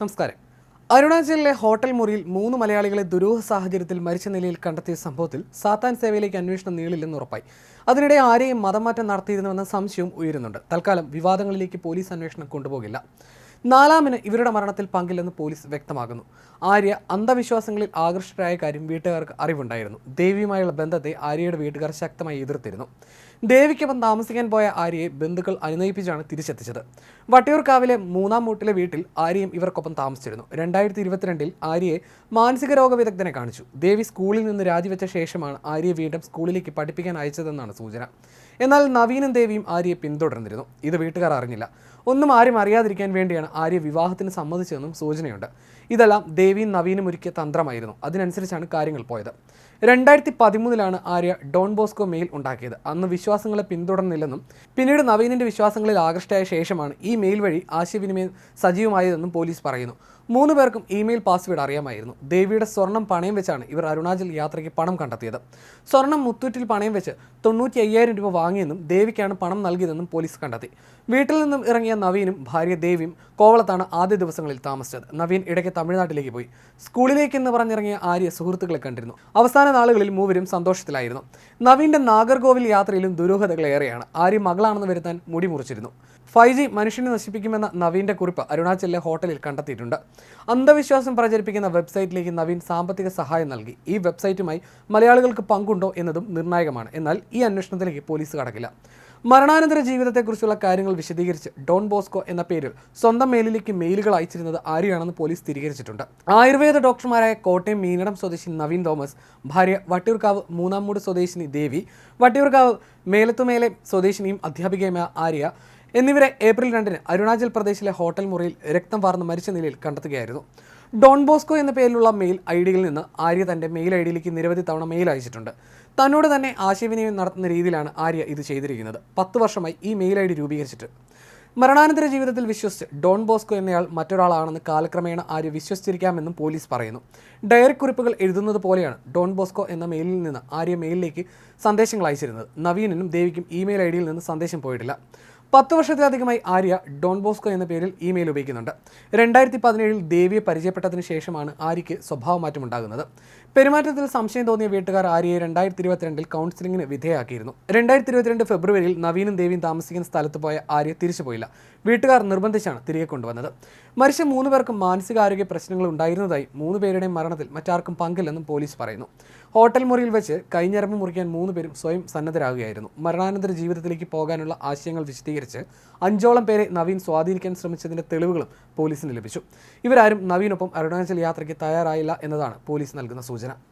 നമസ്കാരം. അരുണാചലിലെ ഹോട്ടൽ മുറിയിൽ മൂന്ന് മലയാളികളെ ദുരൂഹ സാഹചര്യത്തിൽ മരിച്ച നിലയിൽ കണ്ടെത്തിയ സംഭവത്തിൽ സാത്താൻ സേവയിലേക്ക് അന്വേഷണം നീളില്ലെന്ന് ഉറപ്പായി. അതിനിടെ ആരെയും മതമാറ്റം നടത്തിയിരുന്നുവെന്ന സംശയവും ഉയരുന്നുണ്ട്. തൽക്കാലം വിവാദങ്ങളിലേക്ക് പോലീസ് അന്വേഷണം കൊണ്ടുപോകില്ല. നാലാമിന് ഇവരുടെ മരണത്തിൽ പങ്കില്ലെന്ന് പോലീസ് വ്യക്തമാക്കുന്നു. ആര്യ അന്ധവിശ്വാസങ്ങളിൽ ആകൃഷ്ടരായ കാര്യം വീട്ടുകാർക്ക് അറിവുണ്ടായിരുന്നു. ദേവിയുമായുള്ള ബന്ധത്തെ ആര്യയുടെ വീട്ടുകാർ ശക്തമായി എതിർത്തിരുന്നു. ദേവിക്കൊപ്പം താമസിക്കാൻ പോയ ആര്യയെ ബന്ധുക്കൾ അനുനയിപ്പിച്ചാണ് തിരിച്ചെത്തിച്ചത്. വട്ടിയൂർക്കാവിലെ മൂന്നാം മൂട്ടിലെ വീട്ടിൽ ആര്യയും ഇവർക്കൊപ്പം താമസിച്ചിരുന്നു. രണ്ടായിരത്തി ഇരുപത്തിരണ്ടിൽ ആര്യയെ മാനസിക രോഗ വിദഗ്ധനെ കാണിച്ചു. ദേവി സ്കൂളിൽ നിന്ന് രാജിവെച്ച ശേഷമാണ് ആര്യയെ വീണ്ടും സ്കൂളിലേക്ക് പഠിപ്പിക്കാൻ അയച്ചതെന്നാണ് സൂചന. എന്നാൽ നവീനും ദേവിയും ആര്യയെ പിന്തുടർന്നിരുന്നു. ഇത് വീട്ടുകാർ അറിഞ്ഞില്ല. ഒന്നും ആരും അറിയാതിരിക്കാൻ വേണ്ടിയാണ് ആര്യ വിവാഹത്തിന് സമ്മതിച്ചതെന്നും സൂചനയുണ്ട്. ഇതെല്ലാം ദേവിയും നവീനും ഒരുക്കിയ തന്ത്രമായിരുന്നു. അതിനനുസരിച്ചാണ് കാര്യങ്ങൾ പോയത്. രണ്ടായിരത്തി പതിമൂന്നിലാണ് ആര്യ ഡോൺ ബോസ്കോ മെയിൽ ഉണ്ടാക്കിയത്. അന്ന് വിശ്വാസങ്ങളെ പിന്തുടർന്നില്ലെന്നും പിന്നീട് നവീനിന്റെ വിശ്വാസങ്ങളിൽ ആകൃഷ്ടയായ ശേഷമാണ് ഈ മെയിൽ വഴി ആശയവിനിമയം സജീവമായതെന്നും പോലീസ് പറയുന്നു. മൂന്ന് പേർക്കും ഇമെയിൽ പാസ്വേഡ് അറിയാമായിരുന്നു. ദേവിയുടെ സ്വർണം പണയം വെച്ചാണ് ഇവർ അരുണാചൽ യാത്രയ്ക്ക് പണം കണ്ടെത്തിയത്. സ്വർണം മുത്തൂറ്റിൽ പണയം വെച്ച് തൊണ്ണൂറ്റി അയ്യായിരം രൂപ വാങ്ങിയെന്നും ദേവിക്കാണ് പണം നൽകിയതെന്നും പോലീസ് കണ്ടെത്തി. വീട്ടിൽ നിന്നും ഇറങ്ങിയ നവീനും ഭാര്യ ദേവിയും കോവളത്താണ് ആദ്യ ദിവസങ്ങളിൽ താമസിച്ചത്. നവീൻ ഇടയ്ക്ക് തമിഴ്നാട്ടിലേക്ക് പോയി. സ്കൂളിലേക്ക് എന്ന് പറഞ്ഞിറങ്ങിയ ആര്യ സുഹൃത്തുക്കളെ കണ്ടിരുന്നു. അവസാന നാളുകളിൽ മൂവരും സന്തോഷത്തിലായിരുന്നു. നവീന്റെ നാഗർകോവിൽ യാത്രയിലും ദുരൂഹതകൾ ഏറെയാണ്. ആര്യ മകളാണെന്ന് വരുത്താൻ മുടി മുറിച്ചിരുന്നു. ഫൈവ് ജി മനുഷ്യനെ നശിപ്പിക്കുമെന്ന നവീന്റെ കുറിപ്പ് അരുണാചലിലെ ഹോട്ടലിൽ കണ്ടെത്തിയിട്ടുണ്ട്. അന്ധവിശ്വാസം പ്രചരിപ്പിക്കുന്ന വെബ്സൈറ്റിലേക്ക് നവീൻ സാമ്പത്തിക സഹായം നൽകി. ഈ വെബ്സൈറ്റുമായി മലയാളികൾക്ക് പങ്കുണ്ടോ എന്നതും നിർണായകമാണ്. എന്നാൽ ഈ അന്വേഷണത്തിലേക്ക് പോലീസ് കടക്കില്ല. മരണാനന്തര ജീവിതത്തെക്കുറിച്ചുള്ള കാര്യങ്ങൾ വിശദീകരിച്ച് ഡോൺ ബോസ്കോ എന്ന പേരിൽ സ്വന്തം മെയിലിലേക്ക് മെയിലുകൾ അയച്ചിരുന്നത് ആര്യാണെന്ന് പോലീസ് സ്ഥിരീകരിച്ചിട്ടുണ്ട്. ആയുർവേദ ഡോക്ടർമാരായ കോട്ടയം മീനടം സ്വദേശി നവീൻ തോമസ് ഭാര്യ വട്ടിയൂർക്കാവ് മൂന്നാംമൂട് സ്വദേശിനി ദേവി വട്ടിയൂർക്കാവ് മേലത്തുമേലെ സ്വദേശിനിയും അധ്യാപികയുമായ ആര്യ എന്നിവരെ ഏപ്രിൽ രണ്ടിന് അരുണാചൽ പ്രദേശിലെ ഹോട്ടൽ മുറിയിൽ രക്തം വാർന്ന് മരിച്ച നിലയിൽ കണ്ടെത്തുകയായിരുന്നു. ഡോൺ ബോസ്കോ എന്ന പേരിലുള്ള മെയിൽ ഐ നിന്ന് ആര്യ തന്റെ മെയിൽ ഐ നിരവധി തവണ മെയിൽ അയച്ചിട്ടുണ്ട്. തന്നോട് തന്നെ ആശയവിനിമയം നടത്തുന്ന രീതിയിലാണ് ആര്യ ഇത് ചെയ്തിരിക്കുന്നത്. പത്ത് വർഷമായി ഈ മെയിൽ ഐ ഡി രൂപീകരിച്ചിട്ട്. മരണാനന്തര ജീവിതത്തിൽ വിശ്വസിച്ച് ഡോൺ ബോസ്കോ എന്നയാൾ മറ്റൊരാളാണെന്ന് കാലക്രമേണ ആര്യ വിശ്വസിച്ചിരിക്കാമെന്നും പോലീസ് പറയുന്നു. ഡയറി കുറിപ്പുകൾ എഴുതുന്നത് പോലെയാണ് ഡോൺ ബോസ്കോ എന്ന മെയിലിൽ നിന്ന് ആര്യ മെയിലിലേക്ക് സന്ദേശങ്ങൾ അയച്ചിരുന്നത്. നവീനും ദേവിക്കും ഇമെയിൽ ഐ ഡിയിൽ നിന്ന് സന്ദേശം പോയിട്ടില്ല. പത്ത് വർഷത്തിലധികമായി ആര്യ ഡോൺ ബോസ്കോ എന്ന പേരിൽ ഇമെയിൽ ഉപയോഗിക്കുന്നുണ്ട്. രണ്ടായിരത്തി പതിനേഴിൽ ദേവിയെ പരിചയപ്പെട്ടതിന് ശേഷമാണ് ആര്യയ്ക്ക് സ്വഭാവമാറ്റം ഉണ്ടാകുന്നത്. പെരുമാറ്റത്തിൽ സംശയം തോന്നിയ വീട്ടുകാർ ആര്യയെ രണ്ടായിരത്തി ഇരുപത്തിരണ്ടിൽ കൗൺസിലിംഗിന് വിധേയമാക്കിയിരുന്നു രണ്ടായിരത്തി ഇരുപത്തിരണ്ട് ഫെബ്രുവരിയിൽ നവീനും ദേവിയും താമസിക്കുന്ന സ്ഥലത്ത് പോയ ആര്യ തിരിച്ചു പോയില്ല. വീട്ടുകാർ നിർബന്ധിച്ചാണ് തിരികെ കൊണ്ടുവന്നത്. മരിച്ച മൂന്ന് പേർക്കും മാനസികാരോഗ്യ പ്രശ്നങ്ങൾ ഉണ്ടായിരുന്നതായി മൂന്ന് പേരുടെയും മരണത്തിൽ മറ്റാർക്കും പങ്കില്ലെന്നും പോലീസ് പറയുന്നു. ഹോട്ടൽ മുറിയിൽ വെച്ച് കൈഞ്ഞരമ്പ് മുറിക്കാൻ മൂന്ന് പേരും സ്വയം സന്നദ്ധരാകുകയായിരുന്നു. മരണാനന്തര ജീവിതത്തിലേക്ക് പോകാനുള്ള ആശയങ്ങൾ വിശദീകരിച്ച് അഞ്ചോളം പേരെ നവീൻ സ്വാധീനിക്കാൻ ശ്രമിച്ചതിന്റെ തെളിവുകളും പോലീസിന് ലഭിച്ചു. ഇവരാരും നവീനൊപ്പം അരുണാചൽ യാത്രയ്ക്ക് തയ്യാറായില്ല എന്നതാണ് പോലീസ് നൽകുന്ന സൂചന.